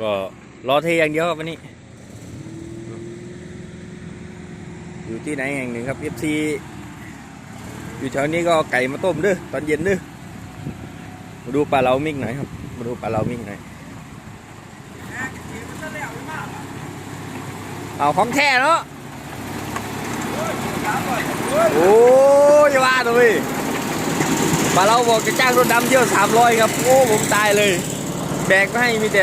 ก็รอเทอย่างเดียวครับวันนี้ อยู่ที่ไหนแห่งหนึ่งครับ FC อยู่แถวนี้ก็ไก่มาต้มด้อตอนเย็นด้อมาดูปลาเรามิกหน่อยครับ มาดูปลาเรามิกหน่อย เอาของแท้เนาะ โอ้ยอย่าว่าเลยปลาเราบอกจะจ้างรถดำเที่ยวสามร้อยครับ โอ้ผมตายเลย แบกมาให้มีแต่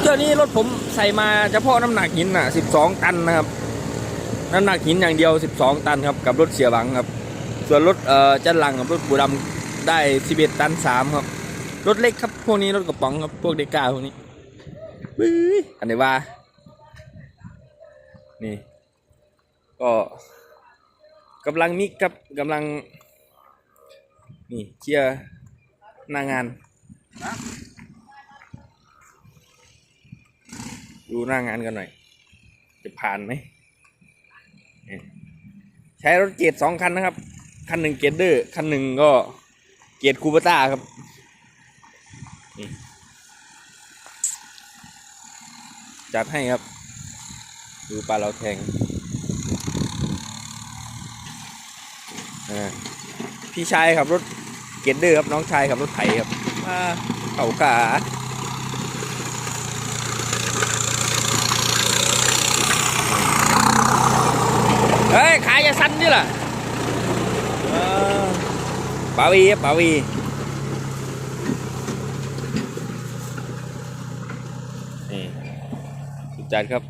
เที่ยวนี้รถผมใส่มาเฉพาะน้ำหนักหินอะสิบสองตันนะครับ น้ำหนักหินอย่างเดียว 12 ตันครับ กับรถเสียหวังครับ ส่วนรถเอ่อจันหลังกับรถปูดำได้ 11 ตัน 3 ครับ รถเล็กครับ พวกนี้รถกระป๋องครับ พวกเดก้าพวกนี้อันไหนว่า นี่ ก็กำลังมิกครับกำลัง นี่เชียร์หน้างาน ดูหน้างานกันหน่อย จะผ่านไหม ใช้รถเกียร์สองคันนะครับ คันหนึ่งเกียร์เดอร์คันหนึ่งก็เกียร์คูปต้าครับนี่จัดให้ครับ ดูปลาเราแทงอ่าพี่ชายขับรถเกียร์เดอร์ครับ น้องชายขับรถไถครับมาเข่าขาเฮ้ยขายจะสั้นดิล่ะเออปาวีครับปาวีนี่สุดจัดครับ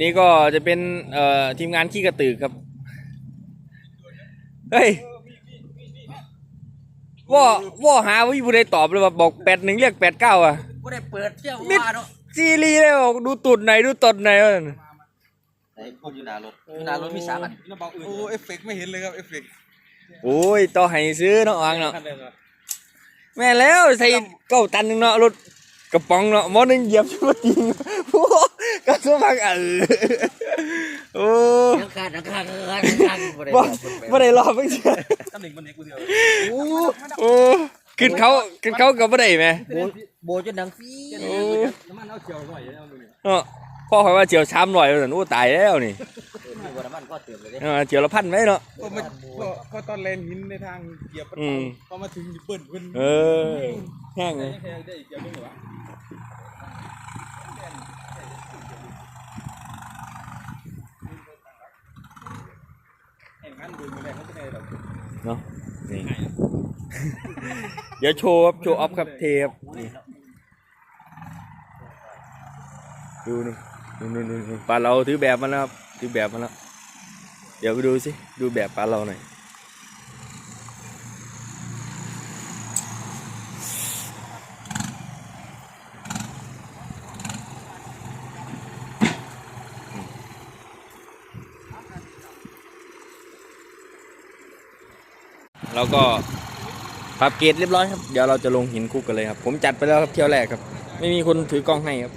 นี่ก็จะเป็นเอ่อทีมงานขี้กระตือครับ เฮ้ยว่าว่าหาวิบุได้ตอบเลยว่าบอกแปดหนึ่งเรียกแปดเก้าอะก็ได้เปิดเที่ยวมิดว่าเนาะซีรีส์เลยบอกดูตุดไหนดูตดไหนวะ ไอ้พวกอยู่หนารถอยู่หนารถมีสามอันโอ้เอฟเฟกต์ไม่เห็นเลยครับเอฟเฟกต์โอ้ยต่อให้ซื้อเนาะอังเนาะแม่แล้วใส่เก้าตันหนึงเนาะรถกระป๋องเนาะหมอนึงเหยียบชุดจริงโอ้กระสุนพังเออโอ้ยังขาดยังขาดยังขาดยังขาดบ่ได้บ่บอกเพิ่นไปบ่ได้รอเพิ่งเชื่อตำแหน่งมันเด็กกูเดียวโอ้โอ้ขึ้นเขาขึ้นเขาก็บ่ได้แหมโบโบจนดังฟีโอ้น้ำมันเอาเขียวหน่อยเอามือเนาะ พ่อเขาว่าเจียวช้ำหน่อยแล้วโอ้ตายแล้วนี่มีบ่น้ำมันก็เติมเลยเด้เออเจียวละพันไหมเนาะก็มาก็ตอนแลนหินในทางเหยียบอืมพอมาถึงเปิดเพิ่นเออแห้งเลยแค่ได้อีกเดียวนึงเหรอแห่งนั้นดูมาแล้วเขาจะได้แบบเนาะนี่เดี๋ยวโชว์ครับโชว์ออฟครับเทปนี่ดูนี่ ดูนี่นี่นปลาเราถือแบบมาแล้วครับถือแบบมาแล้ว เดี๋ยวไปดูสิดูแบบปลาเราหน่อยเราก็ปรับเกรดเรียบร้อยครับ เดี๋ยวเราจะลงหินคุกกันเลยครับ ผมจัดไปแล้วครับเที่ยวแรกครับ ไม่มีคนถือกล้องให้ครับ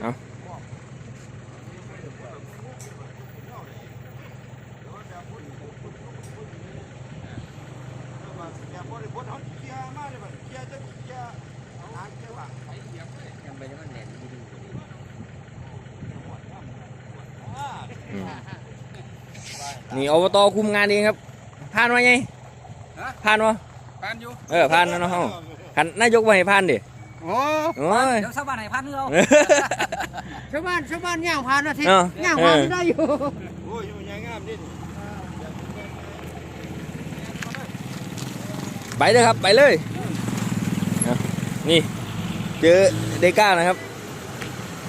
เอา ยังไปยังมันแหน่นดี นี่อบตคุมงานเองครับ ผ่านมาไงผ่านวะปานอยู่เออผ่านแล้วเนาะเฮาคันนายกมาให้ผ่านดิโอ้โอ้ย เดี๋ยวชาวบ้านให้พันเนาะชาวบ้านชาวบ้านย่างผ่านอาทิตเอย์อย่าง ผ่านเออ ได้อยู่โหอยู่ยังงามดิไปเลยครับไปเลยเอานี่ เจอเดก้านะครับ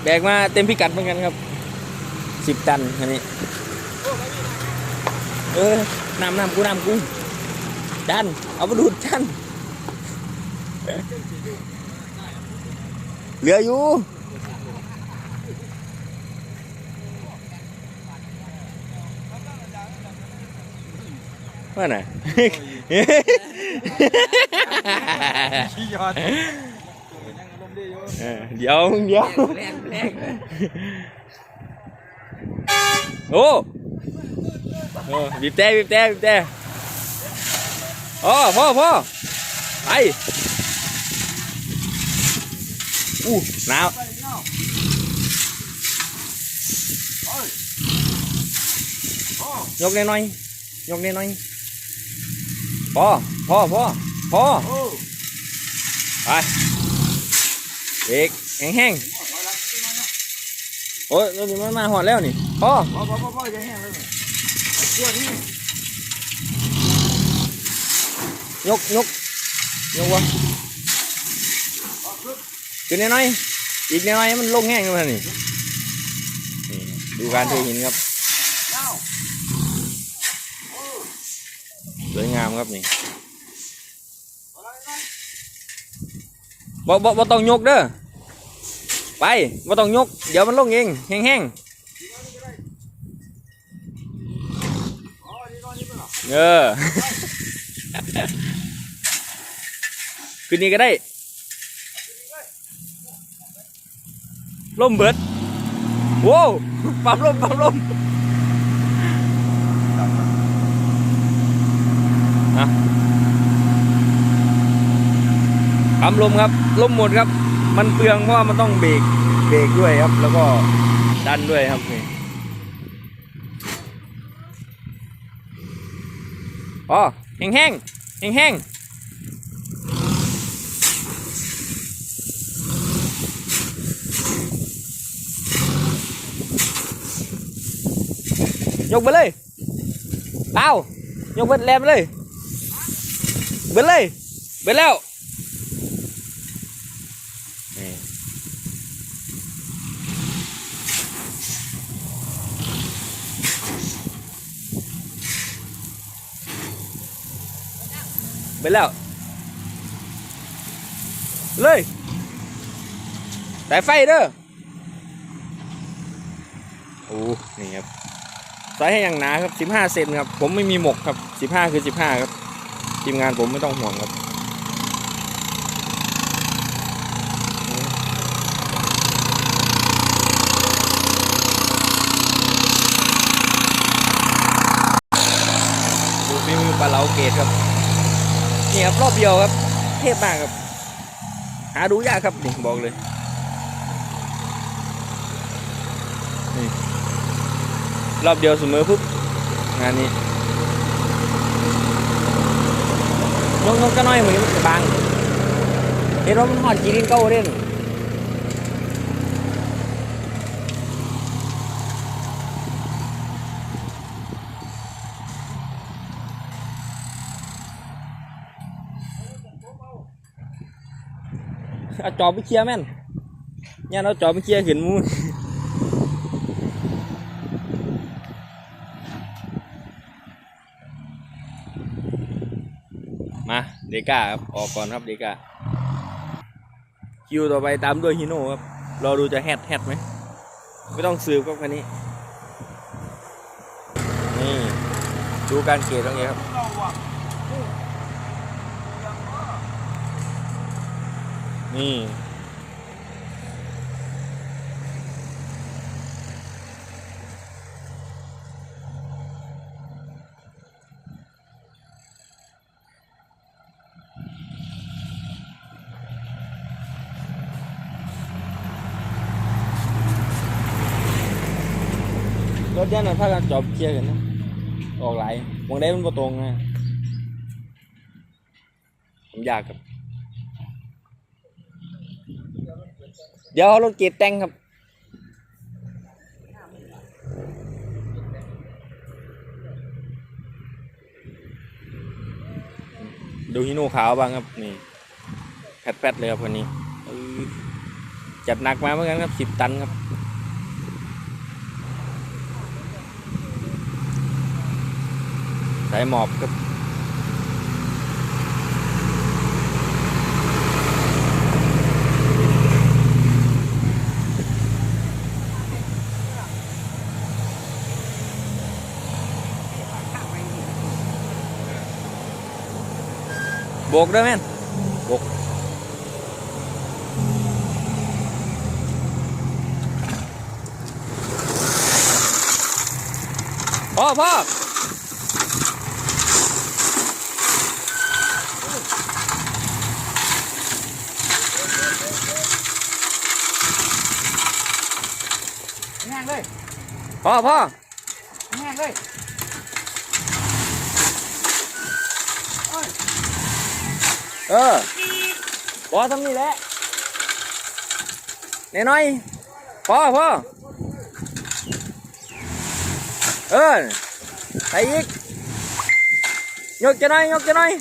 แบกมาเต็มพิกัดเหมือนกันครับสิบตันอันนี้ เออน้ำน้ำกูน้ำกูจัน เอามาดูดจันเหลืออยู่ว่าไหนขี้ยอดยังอารมณ์ดีอยู่เออเดี๋ยวเดี๋ยวแรงแรงโอ้ เออบีบแต่บีบแต่บีบแต่อ๋อพ่อพ่อไปอู้หนาวยกหน่อยยกหน่อยๆพอพ่อพ่อพ่อไปเด็กแห้งๆโอ้ยนี่มันมาหอดแล้วนี่พอพอพอพอพอจะแห้งแล้ว ตัวนี้ยกยกยกวะขึ้นน่อยๆอีกน่อยๆมันลงแห้งขึ้นมานี่นี่ดูการเทหินครับสวยงามครับนี่บ่บ่บ่ต้องยกเด้อไปบ่ต้องยก เดี๋ยวมันลงเองแห้งๆ เออคืนนี้ก็ได้ลมเบิดโว้วปั๊มลมปั๊มลมนะปั๊มลมครับ ลมหมดครับ มันเปลืองเพราะว่ามันต้องเบรก เบรกด้วยครับ แล้วก็ดันด้วยครับนี่ อ๋อแห้งแห้งแห้งแห้งยกไปเลยเป้ายกเบิดแลมเลย เบิดเลย เบิดแล้ว เบิดแล้ว เลยแต่ไฟเด้อโอ้นี่ครับใส่ให้อย่างหนาครับ 15 เซนครับ ผมไม่มีหมกครับ 15 คือ 15 ครับ ทีมงานผมไม่ต้องห่วงครับ ดูฝีมือปลาเหลาเกตครับ นี่ครับรอบเดียวครับ เทพมากครับ หาดูยากครับนี่บอกเลยนี่รอบเดียวเสมอปุ๊บงานนี้ยกยกก็น้อยเหมือนบางเห็นว่ามันหอดจีรินเก้าเด่น เอาจอบไปเคลียร์แม่นเนี่ยเราจอบไปเคลียร์ขึ้นมูมาเดก้าครับ ออกก่อนครับเดก้าคิวต่อไปตามด้วยฮิโน่ครับ รอดูจะแฮดแฮดไหม ไม่ต้องสืบครับคันนี้ นี่ ดูการเกตตรงนี้ครับ นี่ รถยันน่ะถ้ากันจอบเคลียร์กันนะ ออกหลายมองได้มันบ่ตรงนะผมอยากครับ เดี๋ยวเอารถเกตแต่งครับ ดูฮิโน่ขาวบ้างครับ นี่แพดๆเลยครับวันนี้จัดหนักมาเหมือนกันครับสิบตันครับสายหมอบครับ บกด้วยแม่นบกพ่อพ่อแห้งเลยพ่อพ่อแห้งเลย เออพอทำนี่แหละเนน้อยพอพ่อเออไปอีกยกจะน่อยยกจะน่อย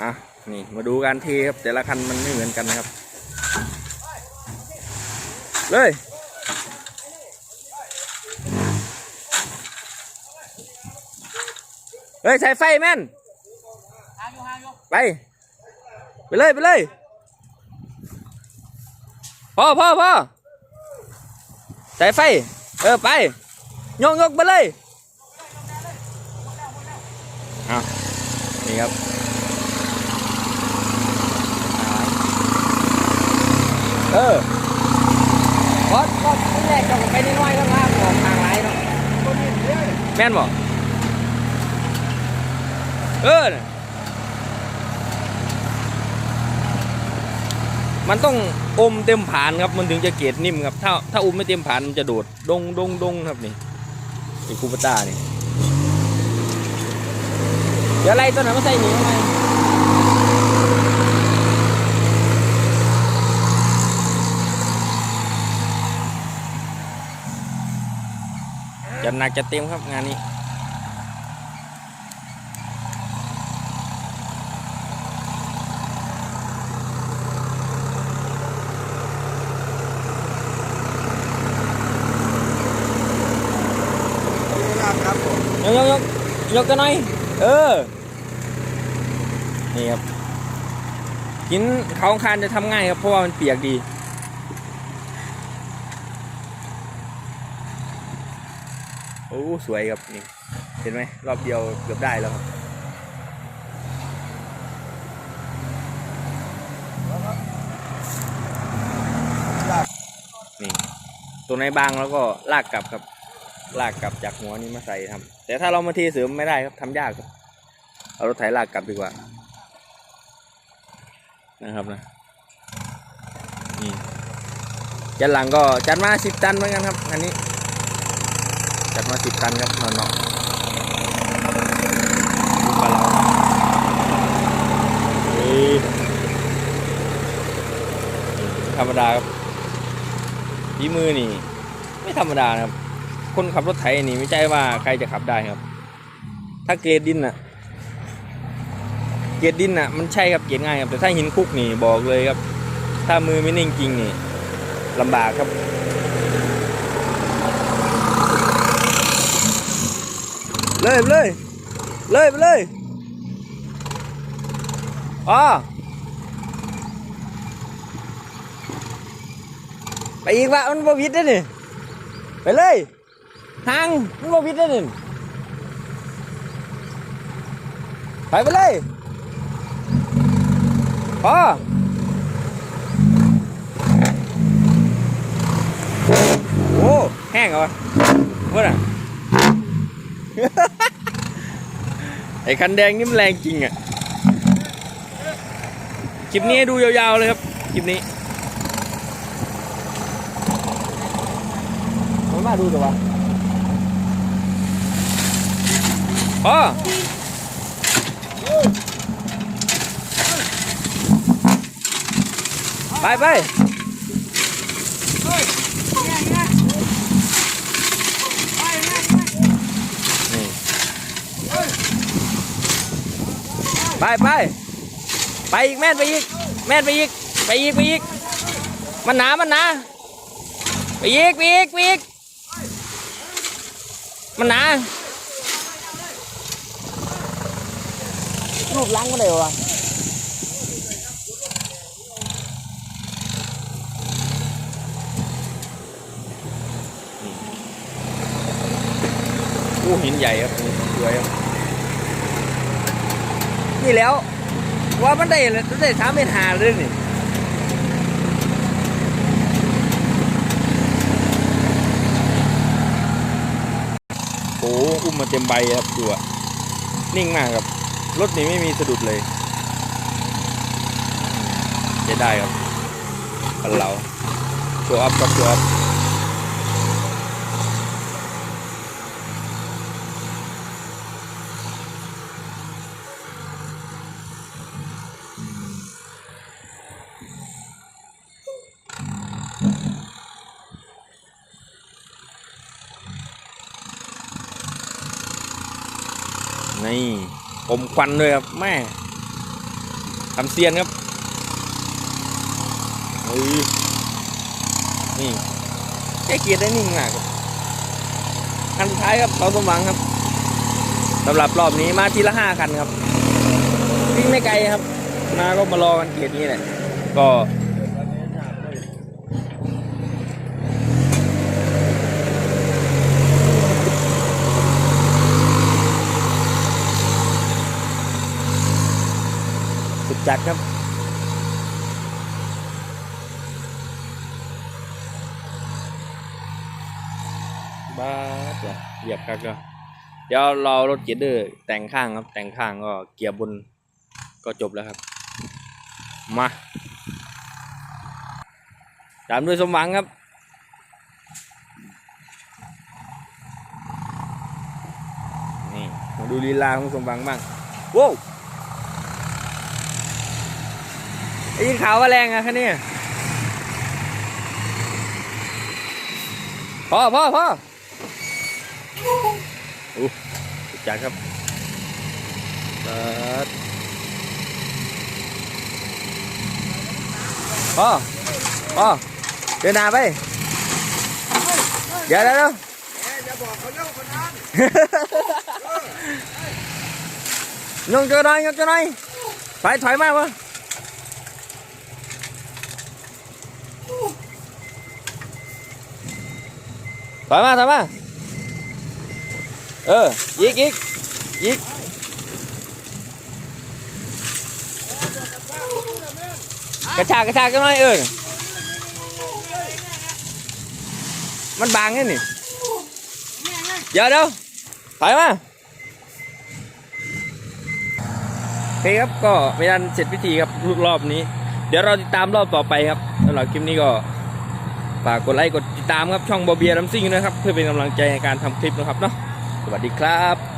อะนี่มาดูการเทครับ แต่ละคันมันไม่เหมือนกันนะครับ เลยเฮ้ยใส่ไฟแม่น ไป ไปเลย ไปเลยพ่อพ่อพ่อใส่ไฟ เออ ไปยกยกไปเลยเอานี่ครับเออพอดพอดที่แรกจะไปนิดหน่อยแล้วนะออกทางไหนเนาะแม่นบ่เออน่ะ มันต้องอมเต็มผานครับมันถึงจะเกรดนิ่มครับ ถ้าถ้าอมไม่เต็มผานมันจะโดดดงดงดงครับนี่นี่คูปต้านี่เดี๋ยวอะไรตัวไหนมาใส่หนีทำไมจะหนักจะเต็มครับงานนี้ ครับผม ยกยกยก ยกกันหน่อย เออ นี่ครับกินเขาอังคารจะทำง่ายครับเพราะว่ามันเปียกดี โอ้สวยครับนี่ เห็นไหมรอบเดียวเกือบได้แล้วครับนี่ ตัวไหนบางแล้วก็ลากกลับครับ ลากกลับจากหัวนี้มาใส่ทำแต่ถ้าเรามาเทเสริมไม่ได้ครับทำยากครับเอารถไถลากกลับดีกว่า นะครับนะนี่จันหลังก็จัดมาสิบตันเหมือนกันครับ อันนี้ จัดมาสิบตันครับนอนเนาะดูปลาเราเฮ้ยนี่ธรรมดาครับฝีมือนี่ ไม่ธรรมดานะครับ คนขับรถไถนี่ไม่ใช่ว่าใครจะขับได้ครับ ถ้าเกรดดินน่ะเกรดดินน่ะมันใช่ครับเกรดง่ายครับแต่ถ้าหินคุกนี่บอกเลยครับ ถ้ามือไม่นิ่งจริงนี่ลำบากครับเลยเลย เลยไปเลยอ๋อไปอีกวะมันบวิดได้อนี่ไปเลย ทางมันบ่ผิดเด้อนี่ไปไปเลยพอโอ้แห้งเหรอวะว่าน่ะไอ้คันแดงนี่มันแรงจริงอะ คลิปนี้ดูยาวๆเลยครับ คลิปนี้มันมาดูตัววะ พอไปไปแห้งนะไปแห้งนี่ไปไปไปอีกแม่นไปอีก แม่นไปอีก ไปอีกไปอีก มันหนามันหนาไปอีกไปอีกไปอีกมันหนา รูปล้างก็ได้วะโอ้หินใหญ่ครับสวยครับ นี่แล้ว ว่ามันได้เลยได้สามเมตรหาเลยนี่โอ้อุ้มมาเต็มใบครับดูอะนิ่งมากครับ รถนี้ไม่มีสะดุดเลยจะได้ครับคันเราชัวร์อัพครับชัวร์อัพ อม ควันด้วยครับแม่ทำเซียนครับเฮ้ยนี่แค่เกียร์ได้นิ่งมากครับคันสุดท้ายครับเราสมหวังครับสำหรับรอบนี้มาทีละห้าคันครับวิ่งไม่ไกลครับ มาก็มารอกันเกียร์นี้แหละก็ สุดจัดครับ บ้าจ้ะเหยียบครับก็เดี๋ยวรอรถเกียร์เดอร์แต่งข้างครับ แต่งข้างก็เกียร์บนก็จบแล้วครับ มาตามด้วยสมหวังครับนี่มาดูลีลาของสมหวังบ้างโว้วได้ยินขาวว่าแรงอะคะเนี่ยพ่อพ่อพ่อ อู้สุดจัดครับเปิดพ่อพ่อเดินหน้าไป เดี๋ยวเดี๋ยวเดี๋ยวจะบอกเขาเร็วคนนั้นยงเจอหน่อยยงเจอหน่อยไปถอยมากวะถอยมาถอยมา เออยิกยิกยิกกระชากกระชากกันหน่อยเออมันบางไงนี่เดี๋ยวเดี๋ยวถอยมาโอเคครับก็ม่ทันเสร็จพิธีครับรอบนี้ เดี๋ยวเราติดตามรอบต่อไปครับสำหรับคลิปนี้ก็ฝากกดไลค์กดติดตามครับช่องบอเบียรัมซิ่งนะครับ เพื่อเป็นกำลังใจในการทำคลิปนะครับเนาะ สวัสดีครับ